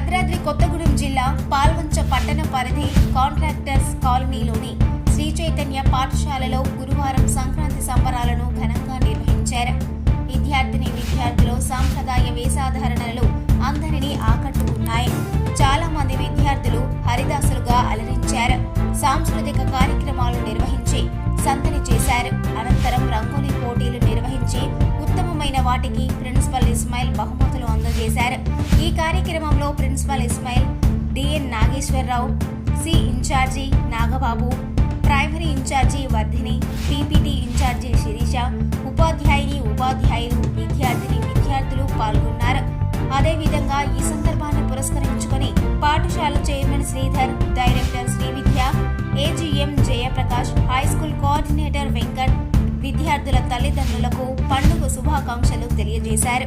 భద్రాద్రి కొత్తగూడెం జిల్లా పాల్వంచ పట్టణ పరిధి కాంట్రాక్టర్స్ కాలనీలోని శ్రీ చైతన్య పాఠశాలలో గురువారం సంక్రాంతి సంబరాలను ఘనంగా నిర్వహించారు. విద్యార్థిని విద్యార్థులు సాంప్రదాయ వేషాధారణలు అందరినీ ఆకట్టుకున్నాయి. చాలా మంది విద్యార్థులు హరిదాసులుగా అలరించారు. సాంస్కృతిక కార్యక్రమాలు నిర్వహించి సంతని చేశారు. అనంతరం రంగోలీ వాటికి ప్రిన్సిపల్ ఇస్మాయిల్ బహుమతులు అందజేశారు. ఈ కార్యక్రమంలో principal Ismail DN Nageswara Rao C incharge Nagababu primary incharge Vardhini PPT incharge Sirisha ఉపాధ్యాయుని ఉపాధ్యాయులు విద్యార్థిని విద్యార్థులు పాల్గొన్నారు. అదేవిధంగా ఈ సందర్భాన్ని పురస్కరించుకొని పాఠశాల చైర్మన్ శ్రీధర్ డైరెక్టర్ శ్రీ విద్య విద్యార్థుల తల్లిదండ్రులకు పండుగ శుభాకాంక్షలు తెలియజేశారు.